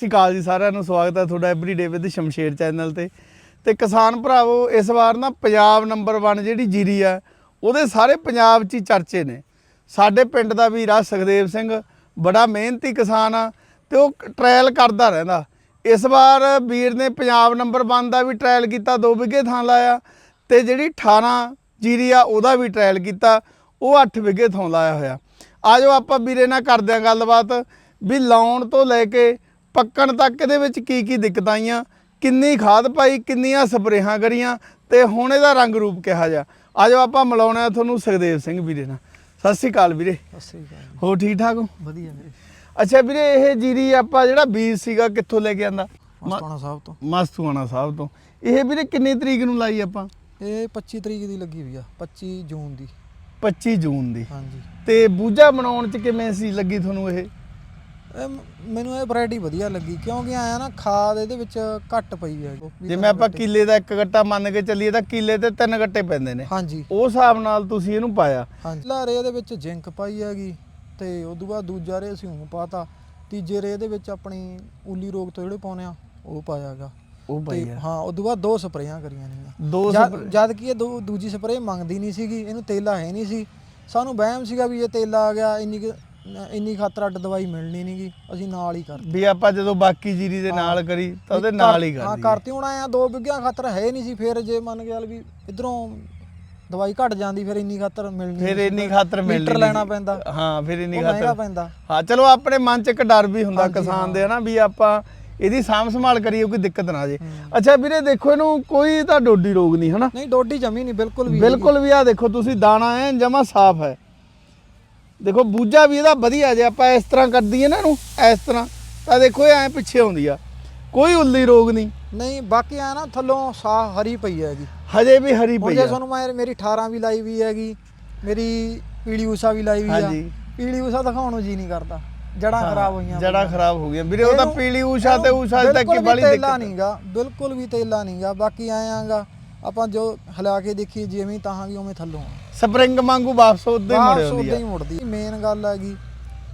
ਸਤਿ ਸ਼੍ਰੀ ਅਕਾਲ ਜੀ ਸਾਰਿਆਂ ਨੂੰ, ਸਵਾਗਤ ਹੈ ਤੁਹਾਡਾ ਐਵਰੀਡੇ ਵਿਦ ਸ਼ਮਸ਼ੇਰ ਚੈਨਲ ਤੇ। ਤੇ ਕਿਸਾਨ ਭਰਾਵੋ, ਇਸ ਵਾਰ ਨਾ ਪੰਜਾਬ ਨੰਬਰ 1 ਜਿਹੜੀ ਜੀਰੀ ਆ, ਉਹਦੇ ਸਾਰੇ ਪੰਜਾਬ 'ਚ ਹੀ ਚਰਚੇ ਨੇ। ਸਾਡੇ ਪਿੰਡ ਦਾ ਵੀ ਰਾਜ ਸੁਖਦੇਵ ਸਿੰਘ, ਬੜਾ ਮਿਹਨਤੀ ਕਿਸਾਨ ਆ ਤੇ ਉਹ ਟ੍ਰਾਇਲ ਕਰਦਾ ਰਹਿੰਦਾ। ਇਸ ਵਾਰ ਵੀਰ ਨੇ ਪੰਜਾਬ ਨੰਬਰ 1 ਦਾ ਵੀ ਟ੍ਰਾਇਲ ਕੀਤਾ 2 ਵਿਗੇ ਥਾਂ ਲਾਇਆ ਤੇ ਜਿਹੜੀ 18 ਜੀਰੀ ਆ, ਉਹਦਾ ਵੀ ਟ੍ਰਾਇਲ ਕੀਤਾ, ਉਹ 8 ਵਿਗੇ ਥਾਂ ਲਾਇਆ ਹੋਇਆ। ਆਜੋ ਆਪਾਂ ਵੀਰੇ ਨਾਲ ਕਰਦੇ ਆਂ ਗੱਲਬਾਤ, ਵੀ ਲਾਉਣ ਤੋਂ ਲੈ ਕੇ ਪੱਕਣ ਤੱਕ ਇਹਦੇ ਵਿੱਚ ਕੀ ਕੀ ਦਿੱਕਤਾਂ ਆਈਆਂ ਕਿੰਨੀ ਖਾਦ ਪਾਈ ਕਿੰਨੀਆਂ ਸਪਰੇਹਾਂ ਕਰੀਆਂ ਤੇ ਹੁਣ ਇਹਦਾ ਰੰਗ ਰੂਪ ਕਿਹਾ ਜਾ। ਆਜੋ ਆਪਾਂ ਮਿਲਾਉਣਾ ਤੁਹਾਨੂੰ ਸੁਖਦੇਵ ਸਿੰਘ ਵੀਰੇ ਨਾਲ। ਸਤਿ ਸ਼੍ਰੀ ਅਕਾਲ ਵੀਰੇ। ਸਤਿ ਸ੍ਰੀ ਅਕਾਲ ਹੋ ਠੀਕ ਠਾਕ ਹੋ? ਵਧੀਆ ਵੀਰੇ ਅੱਛਾ ਵੀਰੇ ਇਹ ਜੀਰੀ ਆਪਾਂ ਜਿਹੜਾ ਬੀਜ ਸੀਗਾ ਕਿੱਥੋਂ ਲੈ ਕੇ ਆਂਦਾ? ਮਸਤਾਨਾ ਸਾਹਿਬ ਤੋਂ। ਮਸਤੂਆਣਾ ਸਾਹਿਬ ਤੋਂ। ਇਹ ਵੀਰੇ ਕਿੰਨੀ ਤਰੀਕ ਨੂੰ ਲਾਈ ਆਪਾਂ? ਇਹ 25 ਤਰੀਕ ਦੀ ਲੱਗੀ ਹੋਈ ਆ 25 ਜੂਨ ਦੀ। 25 ਜੂਨ ਦੀ। ਹਾਂਜੀ। ਤੇ ਬੂਝਾ ਬਣਾਉਣ ਚ ਕਿਵੇਂ ਸੀ? ਲੱਗੀ ਤੁਹਾਨੂੰ ਇਹ? ਇਹ ਮ- ਮੈਨੂੰ ਇਹ ਵੈਰਾਈਟੀ ਵਧੀਆ ਲੱਗੀ ਕਿਉਂਕਿ ਆਇਆ ਨਾ ਖਾਦ ਇਹਦੇ ਵਿੱਚ ਘੱਟ ਪਈ ਹੈ ਜਿਵੇਂ ਆਪਾਂ ਕਿੱਲੇ ਦਾ ਇੱਕ ਗੱਟਾ ਮੰਨ ਕੇ ਚੱਲੀਏ ਤਾਂ ਕਿੱਲੇ ਤੇ ਤਿੰਨ ਗੱਟੇ ਪੈਂਦੇ ਨੇ। ਹਾਂਜੀ। ਉਹ ਹਿਸਾਬ ਨਾਲ ਤੁਸੀਂ ਇਹਨੂੰ ਪਾਇਆ। ਹਾਂਜੀ। ਲਾਰੇ ਇਹਦੇ ਵਿੱਚ ਜ਼ਿੰਕ ਪਾਈ ਹੈਗੀ ਤੇ ਉਦੋਂ ਬਾਅਦ ਦੂਜਾ ਰੇ ਅਸੀਂ ਪਾਤਾ। ਤੀਜੇ ਰੇ ਇਹਦੇ ਵਿੱਚ ਆਪਣੀ ਉਲੀ ਰੋਗ ਤੋਂ ਜਿਹੜੇ ਪਾਉਨੇ ਆ ਉਹ ਪਾਇਆਗਾ ਉਹ ਤੇ ਪਾਈ ਆ। ਹਾਂ ਉਦੋਂ ਬਾਅਦ ਦੋ ਸਪਰੇਆਂ ਕਰੀਆਂ ਨੇ। ਦੋ ਜਦ ਸਪਰੇ- ਜਦ ਕਿ ਇਹ ਦੂ- ਦੂਜੀ ਸਪਰੇਅ ਮੰਗਦੀ ਨਹੀਂ ਸੀਗੀ ਇਹਨੂੰ ਤੇਲਾ ਹੈ ਨਹੀਂ ਸੀ। ਸਾਨੂੰ ਵਹਿਮ ਸੀਗਾ ਵੀ ਇਹ ਤੇਲਾ ਆ ਗਿਆ ਇੰਨੀ ਕੁ- ਇੰਨੀ ਖਾਤਰ ਅੱਡ ਦਵਾਈ ਮਿਲਣੀ ਨਹੀਂਗੀ ਅਸੀਂ ਨਾਲ ਹੀ ਕਰ ਵੀ ਆਪਾਂ ਜਦੋਂ ਬਾਕੀ ਜੀਰੀ ਦੇ ਨਾਲ ਕਰੀ ਤਾਂ ਉਹਦੇ ਨਾਲ ਹੀ ਹਾਂ ਕਰਦੀ ਕਰਤੀ ਹੁਣ ਆਇਆ ਦੋ ਬਿੱਗਿਆਂ ਖਾਤਰ ਹੈ ਨਹੀਂ ਸੀ ਫਿਰ ਜੇ ਮੰਨ ਚੱਲ ਵੀ ਇਧਰੋਂ ਦਵਾਈ ਘਟ ਜਾਂਦੀ ਫਿਰ ਇੰਨੀ ਖਾਤਰ ਮਿਲਣੀ ਫਿਰ ਇੰਨੀ ਖਾਤਰ ਮਿਲਣੀ ਮੀਟਰ ਲੈਣਾ ਪੈਂਦਾ। ਹਾਂ ਫਿਰ ਇੰਨੀ ਉਹ ਮਹਿੰਗਾ ਖਾਤਰ। ਪੈਂਦਾ। ਹਾਂ ਚਲੋ ਆਪਣੇ ਮਨ 'ਚ ਇੱਕ ਡਰ ਵੀ ਹੁੰਦਾ ਕਿਸਾਨ ਦੇ ਹਨਾ ਵੀ ਆਪਾਂ ਇਹਦੀ ਸਾਂਭ ਸੰਭਾਲ ਕਰੀਏ ਕੋਈ ਦਿੱਕਤ ਨਾ ਆ ਜੇ। ਅੱਛਾ ਵੀਰੇ ਦੇਖੋ ਇਹਨੂੰ ਕੋਈ ਤਾਂ ਡੋਡੀ ਰੋਗ ਨਹੀਂ ਹਨਾ? ਨਹੀਂ ਡੋਡੀ ਜਮੀ ਨਹੀਂ ਬਿਲਕੁਲ ਵੀ ਬਿਲਕੁਲ ਵੀ ਆ ਦੇਖੋ ਤੁਸੀਂ ਦਾਣਾ ਐ ਜਮਾ ਸਾਫ਼ ਹੈ। ਦੇਖੋ ਬੂਝਾ ਵੀ ਇਹਦਾ ਵਧੀਆ ਜੇ ਆਪਾਂ ਇਸ ਤਰ੍ਹਾਂ ਕਰ ਦਈਏ ਨਾ ਇਹਨੂੰ ਇਸ ਤਰ੍ਹਾਂ ਤਾਂ ਦੇਖੋ ਇਹ ਐ ਪਿੱਛੇ ਆਉਂਦੀ ਆ। ਕੋਈ ਉੱਲੀ ਰੋਗ ਨਹੀਂ। ਨਹੀਂ ਬਾਕੀ ਆ ਨਾ ਥੱਲੋਂ ਸਾਹ ਹਰੀ ਪਈ ਹੈਗੀ। ਹਜੇ ਵੀ ਹਰੀ ਪਈ ਜੇ ਆ। ਤੁਹਾਨੂੰ ਮੈਂ ਮੇਰੀ 18 ਵੀ ਲਾਈ ਵੀ ਹੈਗੀ ਮੇਰੀ ਪੀਲੀ ਊਸਾ ਵੀ ਲਾਈ ਵੀ ਆ। ਹਾਂਜੀ। ਪੀਲੀ ਊਸਾ ਦਿਖਾਉਣ ਨੂੰ ਜੀ ਨਹੀਂ ਕਰਦਾ। ਜੜਾਂ ਖਰਾਬ ਹੋਈਆਂ ਜੜਾ ਖਰਾਬ ਹੋ ਗਿਆ ਵੀਰੇ ਉਹ ਤਾਂ ਪੀਲੀ ਊਸ਼ਾ ਤੇ ਊਸ਼ਾ ਤੱਕ ਕੀ ਵੀ ਬਾਲੀ ਤੇਲਾ ਦਿੱਕਤ। ਨਹੀਂਗਾ ਬਿਲਕੁਲ ਵੀ ਤੇਲਾ ਨਹੀਂਗਾ। ਬਾਕੀ ਆਇਆਗਾ ਆਪਾਂ ਜੋ ਹਿਲਾ ਕੇ ਦੇਖੀ ਜਿਵੇਂ ਤਾਹਾਂਗੀ ਉਵੇਂ ਥੱਲੋਂ। ਸਪਰਿੰਗ ਵਾਂਗੂ ਵਾਪਸ ਉਦੋਂ ਹੀ ਮੁੜ ਆਉਂਦੀ ਉਦਾਂ ਆ। ਹੀ ਮੁੜਦੀ। ਮੇਨ ਗੱਲ ਹੈਗੀ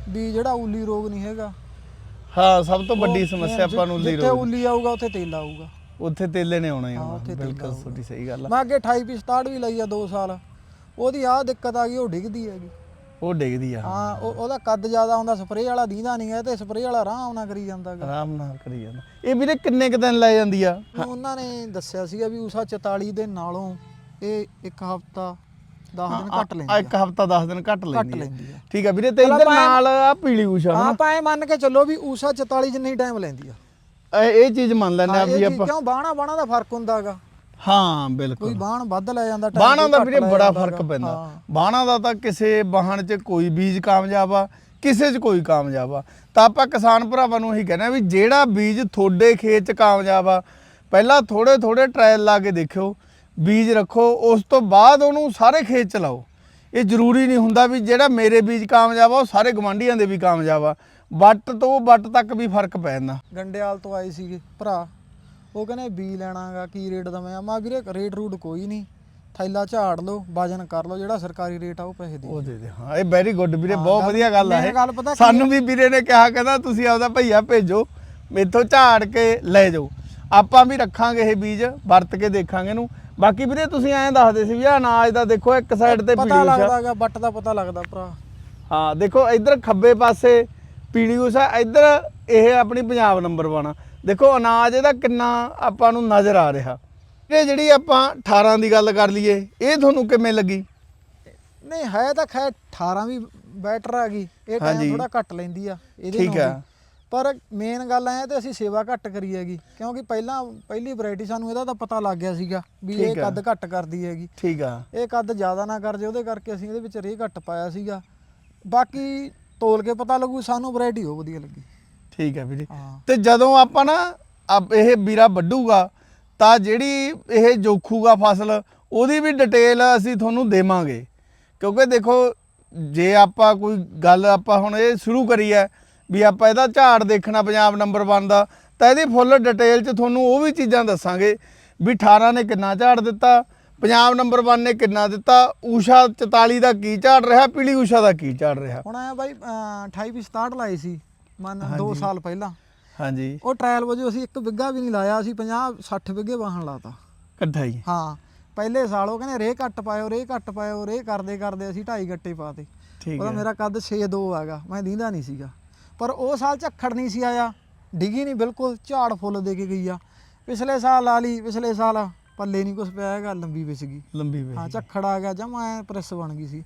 ਵੀ ਜਿਹੜਾ ਉੱਲੀ ਰੋਗ ਨਹੀਂ ਹੈਗਾ। ਹਾਂ ਸਭ ਤੋਂ ਵੱਡੀ ਸਮੱਸਿਆ ਆਪਾਂ ਨੂੰ ਉੱਲੀ ਜਿੱਥੇ ਰੋਗ। ਉੱਲੀ ਆਊਗਾ ਉੱਥੇ ਤੇਲਾ ਆਊਗਾ। ਉੱਥੇ ਤੇਲੇ ਨੇ ਆਉਣਾ ਹੀ ਆਉਣਾ ਬਿਲਕੁਲ। ਤੁਹਾਡੀ ਸਹੀ ਗੱਲ ਆ। ਮੈਂ ਅੱਗੇ 28 ਪੀ 67 ਵੀ ਲਈ ਆ 2 ਸਾਲ। ਉਹਦੀ ਆਹ ਦਿੱਕਤ ਆ ਗਈ ਉਹ ਡਿੱਗਦੀ ਹੈਗੀ। ਉਹ ਡਿੱਗਦੀ ਆ। ਹਾਂ ਉਹ ਉਹਦਾ ਕੱਦ ਜ਼ਿਆਦਾ ਹੁੰਦਾ ਸਪਰੇਅ ਵਾਲਾ ਦੀਂਦਾ ਨਹੀਂ ਹੈ ਤੇ ਸਪਰੇਅ ਵਾਲਾ ਆਰਾਮ ਨਾਲ ਕਰੀ ਜਾਂਦਾ ਆਰਾਮ ਨਾਲ ਕਰੀ ਜਾਂਦਾ। ਇਹ ਵੀਰੇ ਕਿੰਨੇ ਕੁ ਦਿਨ ਲੈ ਜਾਂਦੀ ਆ? ਉਹਨਾਂ ਨੇ ਦੱਸਿਆ ਸੀਗਾ ਵੀ ਉਸਾ 44 ਦੇ ਨਾਲੋਂ ਇਹ ਇੱਕ ਹਫਤਾ 10 ਦਿਨ ਘੱਟ ਆ। ਲੈਂਦੀ ਇੱਕ ਹਫਤਾ 10 ਦਿਨ ਘੱਟ ਲੈਂਦੀ ਆ। ਲੈਂਦੀ ਆ। ਠੀਕ ਆ ਵੀਰੇ ਤੇ ਚਲੋ ਇਧਰ ਆਪਾਂ ਇਹ- ਨਾਲ ਆ ਪੀਲੀ ਊਸ਼ਾ ਹਾਂ ਹਨਾ। ਆਪਾਂ ਇਹ ਮੰਨ ਕੇ ਚੱਲੋ ਵੀ ਉਸਾ 44 ਜਿੰਨੀ ਟਾਈਮ ਲੈਂਦੀ ਆ। ਇਹ ਇਹ ਚੀਜ਼ ਮੰਨ ਲੈਂਦੇ ਆ ਹਾਂ, ਵੀ ਇਹ ਚੀਜ਼ ਆਪਾਂ ਕਿਉਂ ਬਾਣਾ ਬਾਣਾ ਦਾ ਫ਼ਰਕ ਹੁੰਦਾਗਾ ਹਾਂ ਕੋਈ ਬਿਲਕੁਲ ਬਾਣ ਵੱਧ ਲੈ ਜਾਂਦਾ time ਬਾਣਾ ਕੋਈ ਦਾ ਘੱਟ ਵੀਰੇ ਲੈ ਬੜਾ ਜਾਂਦਾ ਫ਼ਰਕ ਗਾ। ਪੈਂਦਾ। ਹਾਂ। ਬਾਣਾ ਦਾ ਤਾਂ ਕਿਸੇ ਬਾਹਣ 'ਚ ਕੋਈ ਬੀਜ ਕਾਮਯਾਬ ਆ ਕਿਸੇ 'ਚ ਕੋਈ ਕਾਮਯਾਬ ਆ। ਤਾਂ ਆਪਾਂ ਕਿਸਾਨ ਭਰਾਵਾਂ ਨੂੰ ਇਹੀ ਕਹਿੰਦੇ ਆ ਵੀ ਜਿਹੜਾ ਬੀਜ ਤੁਹਾਡੇ ਖੇਤ 'ਚ ਕਾਮਯਾਬ ਆ ਪਹਿਲਾਂ ਥੋੜੇ ਥੋੜੇ ਟ੍ਰਾਇਲ ਲਾ ਕੇ ਦੇਖਿਓ। ਬੀਜ ਰੱਖੋ ਉਸ ਤੋਂ ਬਾਅਦ ਉਹਨੂੰ ਸਾਰੇ ਖੇਤ 'ਚ ਲਾਓ। ਇਹ ਜ਼ਰੂਰੀ ਨਹੀਂ ਹੁੰਦਾ ਵੀ ਜਿਹੜਾ ਮੇਰੇ ਬੀਜ ਕਾਮਯਾਬ ਆ ਉਹ ਸਾਰੇ ਗਵਾਂਢੀਆਂ ਦੇ ਵੀ ਕਾਮਯਾਬ ਆ। ਵੱਟ ਤੋਂ ਵੱਟ ਤੱਕ ਵੀ ਫ਼ਰਕ ਪੈ ਜਾਂਦਾ। ਗੰਡਿਆਲ ਤੋਂ ਆਏ ਸੀਗੇ ਭਰਾ। ਉਹ ਕਹਿੰਦੇ ਬੀ ਲੈਣਾਗਾ ਕੀ ਰੇਟ ਦਵਾਂ? ਮੈਂ ਵੀਰੇ ਰੇਟ ਰੂਟ ਕੋਈ ਨਹੀਂ। ਥੈਲਾ ਝਾੜ ਲਓ ਵਜਨ ਕਰ ਲਓ ਜਿਹੜਾ ਸਰਕਾਰੀ ਰੇਟ ਆ ਉਹ ਪੈਸੇ ਦੇ ਉਹ ਦੇ ਦੇ ਹਾਂ ਇਹ ਵੈਰੀ ਗੁੱਡ ਵੀਰੇ ਬਹੁਤ ਵਧੀਆ ਗੱਲ ਆ ਇਹ। ਸਾਨੂੰ ਵੀ ਵੀਰੇ ਨੇ ਕਿਹਾ ਕਹਿੰਦਾ ਤੁਸੀਂ ਆਪਦਾ ਭਈਆ ਭੇਜੋ ਮੇਥੋਂ ਝਾੜ ਕੇ ਲੈ ਜਾਓ। ਆਪਾਂ ਵੀ ਰੱਖਾਂਗੇ ਇਹ ਬੀਜ ਵਰਤ ਕੇ ਦੇਖਾਂਗੇ ਇਹਨੂੰ। ਬਾਕੀ ਵੀਰੇ ਤੁਸੀਂ ਐਂ ਦੱਸਦੇ ਸੀ ਵੀ ਆ ਅਨਾਜ ਦਾ ਦੇਖੋ ਇੱਕ ਸਾਈਡ ਤੇ ਪਤਾ ਪੀਲੀ ਉਸ਼ਾ ਲੱਗਦਾਗਾ ਬੱਟ ਦਾ ਪਤਾ ਲੱਗਦਾ ਭਰਾ ਹਾਂ ਦੇਖੋ ਇੱਧਰ ਖੱਬੇ ਪਾਸੇ ਪੀਲੀ ਉਸ਼ਾ ਇੱਧਰ ਇਹ ਆਪਣੀ ਪੰਜਾਬ ਨੰਬਰ ਵਾਣਾ ਦੇਖੋ ਅਨਾਜ ਇਹਦਾ ਕਿੰਨਾ ਆਪਾਂ ਨੂੰ ਨਜ਼ਰ ਆ ਰਿਹਾ ਇਹ ਜਿਹੜੀ ਆਪਾਂ 18 ਦੀ ਗੱਲ ਕਰ ਲਈਏ ਇਹ ਤੁਹਾਨੂੰ ਕਿਵੇਂ ਲੱਗੀ ਨਹੀਂ ਹੈ ਤਾਂ ਖੈਰ 18 ਵੀ ਬੈਟਰ ਆ ਗਈ ਇਹ ਹਾਂਜੀ। ਟਾਈਮ ਥੋੜਾ ਘੱਟ ਲੈਂਦੀ ਆ ਇਹਦੇ ਠੀਕ ਨਾਲੋਂ ਆ। ਵੀ। ਪਰ ਮੇਨ ਗੱਲ ਐ ਤੇ ਅਸੀਂ ਸੇਵਾ ਘੱਟ ਕਰੀ ਹੈਗੀ ਕਿਉਂਕਿ ਪਹਿਲਾਂ ਪਹਿਲੀ ਵੈਰਾਈਟੀ ਸਾਨੂੰ ਇਹਦਾ ਤਾਂ ਪਤਾ ਲੱਗ ਗਿਆ ਸੀਗਾ ਵੀ ਇਹ ਠੀਕ ਆ। ਕੱਦ ਘੱਟ ਕਰਦੀ ਹੈਗੀ। ਠੀਕ ਆ। ਇਹ ਕੱਦ ਜ਼ਿਆਦਾ ਨਾ ਕਰ ਜੇ ਉਹਦੇ ਕਰਕੇ ਅਸੀਂ ਇਹਦੇ ਵਿੱਚ ਰੇਹ ਘੱਟ ਪਾਇਆ ਸੀਗਾ। ਬਾਕੀ ਤੋਲ ਕੇ ਪਤਾ ਲੱਗੂ ਸਾਨੂੰ ਵੈਰਾਈਟੀ ਉਹ ਵਧੀਆ ਲੱਗੀ। ਠੀਕ ਹੈ ਵੀਰੇ। ਹਾਂ। ਤੇ ਜਦੋਂ ਆਪਾਂ ਨਾ ਅਬ ਇਹ ਵੀਰਾ ਵੱਢੂਗਾ ਤਾਂ ਜਿਹੜੀ ਇਹ ਜੋਖੂਗਾ ਫਸਲ ਉਹਦੀ ਵੀ ਡਿਟੇਲ ਅਸੀਂ ਤੁਹਾਨੂੰ ਦੇਵਾਂਗੇ। ਕਿਉਂਕਿ ਦੇਖੋ ਜੇ ਆਪਾਂ ਕੋਈ ਗੱਲ ਆਪਾਂ ਹੁਣ ਇਹ ਸ਼ੁਰੂ ਕਰੀ ਹੈ ਵੀ ਆਪਾਂ ਇਹਦਾ ਝਾੜ ਦੇਖਣਾ ਪੰਜਾਬ ਨੰਬਰ 1 ਦਾ ਤਾਂ ਇਹਦੀ ਫੁੱਲ ਡਿਟੇਲ 'ਚ ਤੁਹਾਨੂੰ ਉਹ ਵੀ ਚੀਜ਼ਾਂ ਦੱਸਾਂਗੇ ਵੀ 18 ਨੇ ਕਿੰਨਾ ਝਾੜ ਦਿੱਤਾ ਪੰਜਾਬ ਨੰਬਰ 1 ਨੇ ਕਿੰਨਾ ਦਿੱਤਾ ਊਸ਼ਾ 44 ਦਾ ਕੀ ਝਾੜ ਰਿਹਾ ਪੀਲੀ ਊਸ਼ਾ ਦਾ ਕੀ ਝਾੜ ਰਿਹਾ? ਹੁਣ ਆਇਆ ਬਾਈ ਅਹ, 28 ਵੀ 67 ਲਾਏ ਸੀ ਮਨ 2 ਸਾਲ ਪਹਿਲਾਂ। ਹਾਂਜੀ। ਉਹ ਟ੍ਰਾਇਲ ਵਜੋਂ ਅਸੀਂ ਇੱਕ ਬਿੱਗਾ ਵੀ ਨਹੀਂ ਲਾਇਆ ਅਸੀਂ 50 60 ਬਿੱਗੇ ਵਾਹਣ ਲਾਤਾ। ਇਕੱਠਾ ਹੀ। ਹਾਂ ਪਹਿਲੇ ਸਾਲ ਉਹ ਕਹਿੰਦੇ ਰੇ ਘੱਟ ਪਾਇਓ ਰੇ ਘੱਟ ਪਾਇਓ ਰੇ ਕਰਦੇ ਕਰਦੇ ਅਸੀਂ ਢਾਈ ਗੱਟੇ ਪਾਤੇ। ਠੀਕ ਉਹਦਾ ਮੇਰਾ ਕੱਦ 6-2 ਹੈਗਾ ਮੈਂ ਦੀਂਦਾ ਨਹੀਂ ਸੀਗਾ। ਪਰ ਉਹ ਸਾਲ ਝੱਖੜ ਨਹੀਂ ਸੀ ਆਇਆ ਡਿੱਗੀ ਨਹੀਂ ਬਿਲਕੁਲ ਝਾੜ ਫੁੱਲ ਦੇ ਕੇ ਗਈ ਆ। ਪਿਛਲੇ ਸਾਲ ਲਾ ਲਈ ਪਿਛਲੇ ਸਾਲ ਪੱਲੇ ਨਹੀਂ ਕੁਝ ਪਿਆ ਹੈਗਾ ਲੰਬੀ ਵਿਚ ਗਈ। ਲੰਬੀ ਵੇ ਹਾਂ ਝੱਖੜ ਆ ਗਿਆ ਜਮਾ ਐ ਪ੍ਰੈਸ ਬਣ ਗਈ ਸੀ।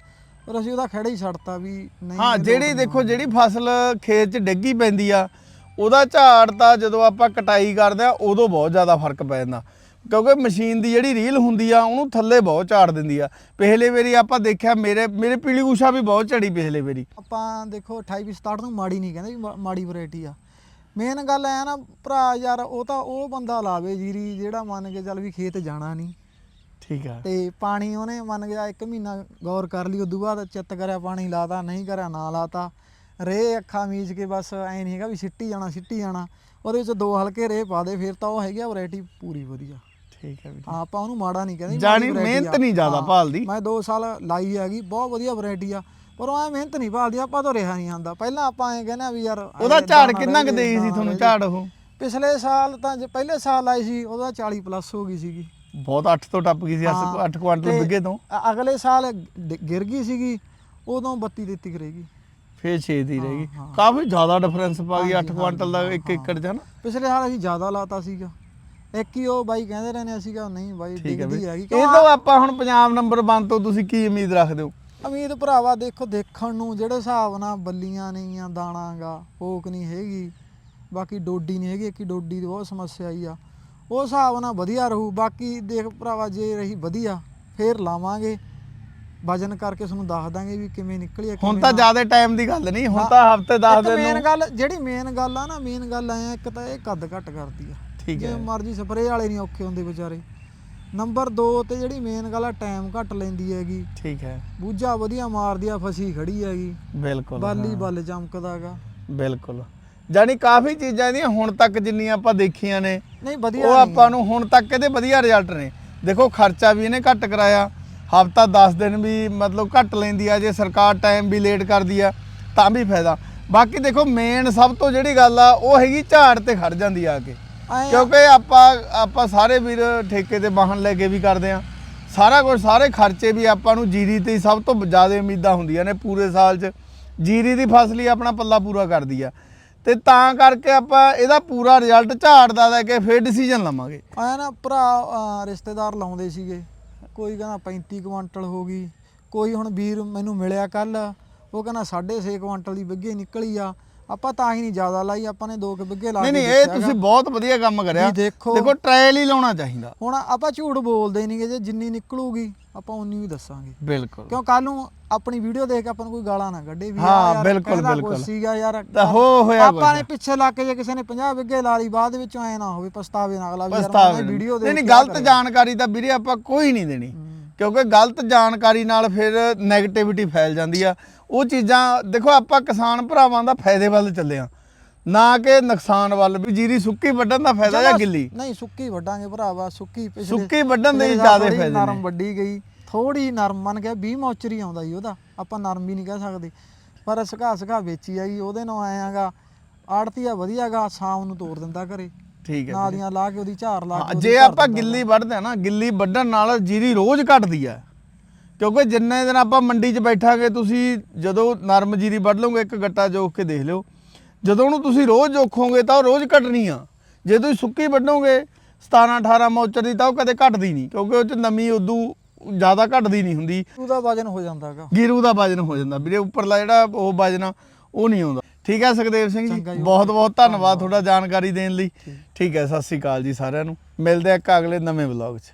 ਪਰ ਅਸੀਂ ਉਹਦਾ ਖੜਾ ਹੀ ਛੱਡਤਾ ਵੀ ਨਹੀਂ ਹਾਂ ਜਿਹੜੀ ਦੇਖੋ ਜਿਹੜੀ ਫਸਲ ਖੇਤ 'ਚ ਡਿੱਗੀ ਪੈਂਦੀ ਆ ਉਹਦਾ ਝਾੜ ਤਾਂ ਜਦੋਂ ਆਪਾਂ ਕਟਾਈ ਕਰਦੇ ਆ ਉਦੋਂ ਬਹੁਤ ਜ਼ਿਆਦਾ ਫ਼ਰਕ ਪੈ ਜਾਂਦਾ। ਕਿਉਂਕਿ ਮਸ਼ੀਨ ਦੀ ਜਿਹੜੀ ਰੀਲ ਹੁੰਦੀ ਆ ਉਹਨੂੰ ਥੱਲੇ ਬਹੁਤ ਝਾੜ ਦਿੰਦੀ ਆ। ਪਿਛਲੇ ਵਾਰੀ ਆਪਾਂ ਦੇਖਿਆ ਮੇਰੇ ਮੇਰੇ ਪੀਲੀ ਊਸ਼ਾ ਵੀ ਬਹੁਤ ਝੜੀ ਪਿਛਲੇ ਵਾਰੀ। ਆਪਾਂ ਦੇਖੋ 28 67 ਨੂੰ ਮਾੜੀ ਨਹੀਂ ਕਹਿੰਦੇ ਵੀ ਮਾੜੀ ਵੈਰਾਈਟੀ ਆ। ਮੇਨ ਗੱਲ ਐ ਨਾ ਭਰਾ ਯਾਰ ਉਹ ਤਾਂ ਉਹ ਬੰਦਾ ਲਾਵੇ ਜੀਰੀ ਜਿਹੜਾ ਮੰਨ ਕੇ ਚੱਲ ਵੀ ਖੇਤ ਜਾਣਾ ਨਹੀਂ। ਠੀਕ ਆ। ਤੇ ਪਾਣੀ ਉਹਨੇ ਮੰਨ ਗਿਆ ਇੱਕ ਮਹੀਨਾ ਗੌਰ ਕਰ ਲਈ ਉਦੋਂ ਬਾਅਦ ਚਿੱਤ ਕਰਿਆ ਪਾਣੀ ਲਾਤਾ ਨਹੀਂ ਕਰਿਆ ਨਾ ਲਾਤਾ। ਰੇ ਅੱਖਾਂ ਮੀਚ ਕੇ ਬਸ ਐ ਨਹੀਂ ਹੈਗਾ ਵੀ ਸਿੱਟੀ ਜਾਣਾ ਸਿੱਟੀ ਜਾਣਾ। ਉਹਦੇ ਵਿੱਚ ਦੋ ਹਲਕੇ ਰੇ ਪਾ ਦੇ ਫਿਰ ਤਾਂ ਉਹ ਹੈਗੀ ਆ ਵੈਰਾਈਟੀ ਪੂਰੀ ਵਧੀਆ। ਠੀਕ ਆ ਵੀਰ ਹਾਂ, ਆਪਾਂ ਉਹਨੂੰ ਮਾੜਾ ਨਹੀਂ ਕਹਿੰਦੇ ਜਾਣੀ ਮਿਹਨਤ। ਨਹੀਂ ਜ਼ਿਆਦਾ ਹਾਂ, ਭਾਲਦੀ। ਮੈਂ 2 ਸਾਲ ਲਾਈ ਹੈਗੀ ਬਹੁਤ ਵਧੀਆ ਵੈਰਾਈਟੀ ਆ ਪਰ ਉਹ ਐ ਮਿਹਨਤ ਨਹੀਂ ਭਾਲਦੀ ਆਪਾਂ ਤੋਂ ਰਿਹਾ ਨਹੀਂ ਆਂਦਾ ਪਹਿਲਾਂ ਆਪਾਂ ਐ ਕਹਿੰਦੇ ਆ ਵੀ ਯਾਰ ਉਹਦਾ ਝਾੜ ਕਿੰਨਾ ਕੁ ਦੇਈ ਸੀ ਤੁਹਾਨੂੰ। ਝਾੜ ਉਹ? ਪਿਛਲੇ ਸਾਲ ਤਾਂ ਜੇ ਪਹਿਲੇ ਸਾਲ ਆਈ ਸੀ ਉਹਦਾ 40 ਪਲੱਸ ਹੋ ਗਈ ਸੀਗੀ। ਬਹੁਤ 8 ਤੋਂ ਟੱਪ ਗਈ ਸੀ 8 ਕੁਆਂਟਲ ਵਿੱਗੇ ਤੋਂ। ਅਗਲੇ ਸਾਲ ਗਿਰ ਗਈ ਸੀਗੀ ਉਦੋਂ 32 33 ਕਰੇਗੀ। ਫੇਰ 6 ਦੀ ਰਹਿ ਗਈ ਹਾਂ, ਹਾਂ। ਕਾਫੀ ਜ਼ਿਆਦਾ ਡਿਫਰੈਂਸ ਪਾ ਗਈ 8 ਹਾਂਜੀ, ਕੁਆਂਟਲ ਦਾ ਹਾਂਜੀ, 1 ਏਕੜ 'ਚ ਪਿਛਲੇ ਸਾਲ ਅਸੀਂ ਜ਼ਿਆਦਾ ਲਾਤਾ ਸੀਗਾ। ਇੱਕ ਹੀ ਉਹ ਬਾਈ ਕਹਿੰਦੇ ਰਹਿੰਦੇ ਸੀਗਾ ਨਹੀਂ ਬਾਈ ਠੀਕ ਹੈ ਡਿੱਗਦੀ ਹੈਗੀ। ਇਹ ਤੋਂ ਆਪਾਂ ਹੁਣ ਪੰਜਾਬ ਨੰਬਰ 1 ਤੋਂ ਤੁਸੀਂ ਕੀ ਉਮੀਦ ਰੱਖਦੇ ਹੋ? ਅਮੀਦ ਭਰਾਵਾ ਦੇਖੋ ਦੇਖਣ ਨੂੰ ਜਿਹੜੇ ਹਿਸਾਬ ਨਾਲ ਬੱਲੀਆਂ ਨੇਗੀਆਂ ਦਾਣਾਗਾ ਹੋਕ ਨਹੀਂ ਹੈਗੀ। ਬਾਕੀ ਡੋਡੀ ਨਹੀਂ ਹੈਗੀ ਕਿ ਡੋਡੀ ਦੀ ਬਹੁਤ ਸਮੱਸਿਆ ਆਈ ਆ। ਉਹ ਹਿਸਾਬ ਨਾਲ ਵਧੀਆ ਰਹੂ। ਬਾਕੀ ਦੇਖ ਭਰਾਵਾ ਜੇ ਰਹੀ ਵਧੀਆ ਫੇਰ ਲਾਵਾਂਗੇ। ਵਜਨ ਕਰਕੇ ਤੁਹਾਨੂੰ ਦੱਸ ਦਾਂਗੇ ਵੀ ਕਿਵੇਂ ਨਿਕਲੀ ਆ ਹੁਣ ਤਾਂ ਨਾ। ਜ਼ਿਆਦਾ ਟਾਈਮ ਦੀ ਗੱਲ ਨਹੀਂ ਹੁਣ ਤਾਂ ਹਫ਼ਤੇ 10 ਇੱਕ ਦਿਨ ਮੇਨ ਨੂੰ ਗੱਲ ਜਿਹੜੀ ਮੇਨ ਗੱਲ ਆ ਨਾ ਮੇਨ ਗੱਲ ਐ ਇੱਕ ਤਾਂ ਇਹ ਕੱਦ ਘੱਟ ਕਰਦੀ ਆ। ਠੀਕ ਜੇ ਹੈ। ਮਰਜ਼ੀ ਸਪਰੇਅ ਵਾਲੇ ਨਹੀਂ ਔਖੇ ਹੁੰਦੇ ਵਿਚਾਰੇ। ਨੰਬਰ 2 ਤੇ ਜਿਹੜੀ ਮੇਨ ਗੱਲ ਆ ਟਾਈਮ ਘੱਟ ਲੈਂਦੀ ਹੈਗੀ। ਠੀਕ ਹੈ। ਬੂਝਾ ਵਧੀਆ ਮਾਰਦੀ ਆ ਫਸੀ ਖੜੀ ਹੈਗੀ। ਬਿਲਕੁਲ। ਬਾਲੀ ਬੱਲ ਚਮਕਦਾਗਾ ਬਿਲਕੁਲ। ਜਾਨੀ ਕਾਫੀ ਚੀਜ਼ਾਂ ਇਹਦੀਆਂ ਹੁਣ ਤੱਕ ਜਿੰਨੀਆਂ ਆਪਾਂ ਦੇਖੀਆਂ ਨੇ ਨਹੀਂ ਵਧੀਆ ਉਹ ਆਪਾਂ ਨੂੰ ਹੁਣ ਤੱਕ ਇਹਦੇ ਵਧੀਆ ਰਿਜ਼ਲਟ ਨੇ। ਦੇਖੋ ਖਰਚਾ ਵੀ ਇਹਨੇ ਘੱਟ ਕਰਾਇਆ। ਹਫਤਾ 10 ਦਿਨ ਵੀ ਮਤਲਬ ਘੱਟ ਲੈਂਦੀ ਆ ਜੇ ਸਰਕਾਰ ਟਾਈਮ ਵੀ ਲੇਟ ਕਰਦੀ ਆ ਤਾਂ ਵੀ ਫਾਇਦਾ। ਬਾਕੀ ਦੇਖੋ ਮੇਨ ਸਭ ਤੋਂ ਜਿਹੜੀ ਗੱਲ ਆ ਉਹ ਹੈਗੀ ਝਾੜ ਤੇ ਖੜ ਜਾਂਦੀ ਆ ਕੇ। ਕਿਉਂਕਿ ਆਪਾਂ ਆਪਾਂ ਸਾਰੇ ਵੀਰ ਠੇਕੇ ਤੇ ਵਾਹਨ ਲੈ ਕੇ ਵੀ ਕਰਦੇ ਆ ਸਾਰਾ ਕੁਝ ਸਾਰੇ ਖਰਚੇ ਵੀ ਆਪਾਂ ਨੂੰ ਜੀਰੀ ਤੇ ਸਭ ਤੋਂ ਜ਼ਿਆਦਾ ਉਮੀਦਾਂ ਹੁੰਦੀਆਂ ਨੇ ਪੂਰੇ ਸਾਲ 'ਚ। ਜੀਰੀ ਦੀ ਫਸਲ ਹੀ ਆਪਣਾ ਪੱਲਾ ਪੂਰਾ ਕਰਦੀ ਆ। ਤੇ ਤਾਂ ਕਰਕੇ ਆਪਾਂ ਇਹਦਾ ਪੂਰਾ ਰਿਜ਼ਲਟ ਝਾੜ ਦਾ ਲੈ ਕੇ ਫਿਰ ਡਿਸੀਜਨ ਲਵਾਂਗੇ। ਐਂ ਨਾ ਭਰਾ ਰਿਸ਼ਤੇਦਾਰ ਲਾਉਂਦੇ ਸੀਗੇ। ਕੋਈ ਕਹਿੰਦਾ 35 ਕੁਆਂਟਲ ਹੋ ਗਈ। ਕੋਈ ਹੁਣ ਵੀਰ ਮੈਨੂੰ ਮਿਲਿਆ ਕੱਲ ਉਹ ਕਹਿੰਦਾ 6.5 ਕੁਆਂਟਲ ਦੀ ਵਿੱਗੇ ਨਿਕਲੀ ਆ। ਆਪਾਂ ਤਾਂ ਹੀ ਨਹੀਂ ਜ਼ਿਆਦਾ ਲਾਈ ਆਪਾਂ ਨੇ ਦੋ ਕੁ ਵਿੱਗੇ ਲਾ ਨਹੀਂ ਨਹੀਂ ਇਹ ਤੁਸੀਂ। ਬਹੁਤ ਵਧੀਆ ਕੰਮ ਕਰਿਆ। ਦੇਖੋ- ਦੇਖੋ ਟ੍ਰਾਇਲ ਹੀ ਲਾਉਣਾ ਚਾਹੀਦਾ। ਹੁਣ ਆਪਾਂ ਝੂਠ ਬੋਲਦੇ ਨਹੀਂਗੇ ਜੇ ਜਿੰਨੀ ਨਿਕਲੂਗੀ ਆਪਾਂ ਉਨੀ ਵੀ ਦੱਸਾਂਗੇ। ਬਿਲਕੁਲ। ਕਿਉਂ ਕੱਲ ਨੂੰ ਆਪਣੀ ਵੀਡੀਓ ਦੇਖ ਕੇ ਆਪਾਂ ਨੂੰ ਕੋਈ ਗਾਲਾਂ ਨਾ ਕੱਢੇ ਵੀ ਹਾਂ, ਬਿਲਕੁਲ, ਬਿਲਕੁਲ। ਸੀਗਾ ਯਾਰ ਤਾਂ ਹੋ ਹੋਇਆ ਆਪਾਂ। ਨੇ ਪਿੱਛੇ ਲਾ ਕੇ ਜੇ ਕਿਸੇ ਨੇ 50 ਵਿੱਗੇ ਲਾ ਲਈ ਬਾਅਦ ਵਿੱਚੋਂ ਐ ਨਾ ਹੋਵੇ ਪਛਤਾਵੇ ਨਾ ਅਗਲਾ ਵੀ ਯਾਰ ਵੀਡੀਓ ਨਹੀਂ ਦੇਖ ਨਹੀਂ ਆਹ ਗਲਤ। ਜਾਣਕਾਰੀ ਤਾਂ ਵੀਰੇ ਆਪਾਂ ਕੋਈ ਨਹੀਂ ਦੇਣੀ। ਕਿਉਂਕਿ ਗਲਤ ਜਾਣਕਾਰੀ ਨਾਲ ਫਿਰ 네ਗੇਟਿਵਿਟੀ ਫੈਲ ਜਾਂਦੀ ਆ। ਉਹ ਚੀਜ਼ਾਂ ਦੇਖੋ ਆਪਾਂ ਕਿਸਾਨ ਭਰਾਵਾਂ ਦਾ ਫਾਇਦੇ ਵੱਲ ਚੱਲੇ ਆ ਨਾ ਕਿ ਨੁਕਸਾਨ ਵੱਲ ਵੀ ਜੀਰੀ ਸੁੱਕੀ ਵੱਢਣ ਦਾ ਫਾਇਦਾ ਜਾਂ ਗਿੱਲੀ? ਨਹੀਂ ਸੁੱਕੀ ਵੱਡਾਂਗੇ ਭਰਾਵਾ ਸੁੱਕੀ ਪਿਛਲੇ ਸੁੱਕੀ ਵੱਢਣ ਦੇ ਜ਼ਿਆਦਾ ਫਾਇਦੇ ਨਰਮ ਨੇ ਵੱਡੀ ਗਈ। ਥੋੜੀ ਨਰਮ ਮੰਨ ਗਿਆ 20 ਮੌਚਰੀ ਆਉਂਦਾ ਜੀ ਉਹਦਾ। ਆਪਾਂ ਨਰਮ ਵੀ ਨਹੀਂ ਕਹਿ ਸਕਦੇ। ਪਰ ਸੁਕਾ ਸੁਕਾ ਵੇਚੀ ਆਈ ਉਹਦੇ ਨਾਲ ਆਇਆਗਾ ਆੜਤੀਆ ਵਧੀਆਗਾ ਸ਼ਾਮ ਨੂੰ ਤੋੜ ਦਿੰਦਾ ਘਰੇ। ਠੀਕ ਹੈ ਨਾਲੀਆਂ ਲਾ ਕੇ ਉਹਦੀ ਝਾਰ ਲਾ ਕੇ ਜੇ ਆਪਾਂ ਗਿੱਲੀ ਵੱਢਦੇ ਆ ਨਾ ਗਿੱਲੀ ਵੱਢਣ ਨਾਲ ਜੀਰੀ ਰੋਜ਼ ਘਟਦੀ ਆ। ਕਿਉਂਕਿ ਜਿੰਨੇ ਦਿਨ ਆਪਾਂ ਮੰਡੀ 'ਚ ਬੈਠਾਂਗੇ ਤੁਸੀਂ ਜਦੋਂ ਨਰਮ ਜੀਰੀ ਵੱਢ ਲਓਗੇ ਇੱਕ ਗੱਟਾ ਜੋਖ ਕੇ ਦੇਖ ਲਿਓ। ਜਦੋਂ ਉਹਨੂੰ ਤੁਸੀਂ ਰੋਜ਼ ਜੋਖੋਗੇ ਤਾਂ ਉਹ ਰੋਜ਼ ਘਟਣੀ ਆ। ਜੇ ਤੁਸੀਂ ਸੁੱਕੀ ਵੱਢੋਗੇ 17 18 ਮੌਚਰ ਦੀ ਤਾਂ ਉਹ ਕਦੇ ਘਟਦੀ ਨਹੀਂ ਕਿਉਂਕਿ ਉਹ 'ਚ ਨਮੀ ਉਦੋਂ ਜ਼ਿਆਦਾ ਘਟਦੀ ਨਹੀਂ ਹੁੰਦੀ। ਉਹਦਾ ਵਜਨ ਹੋ ਜਾਂਦਾਗਾ ਗੀਰੂ ਦਾ ਵਜਨ ਹੋ ਜਾਂਦਾ। ਵੀਰੇ ਉੱਪਰਲਾ ਜਿਹੜਾ ਉਹ ਵਜਨ ਉਹ ਨਹੀਂ ਆਉਂਦਾ। ਠੀਕ ਹੈ ਸੁਖਦੇਵ ਸਿੰਘ ਜੀ, ਬਹੁਤ ਬਹੁਤ ਧੰਨਵਾਦ ਤੁਹਾਡਾ ਜਾਣਕਾਰੀ ਦੇਣ ਲਈ। ਠੀਕ ਹੈ ਸਤਿ ਸ੍ਰੀ ਅਕਾਲ ਜੀ ਸਾਰਿਆਂ ਨੂੰ। ਮਿਲਦੇ ਆ ਇੱਕ ਅਗਲੇ ਨਵੇਂ ਵਲੌਗ 'ਚ।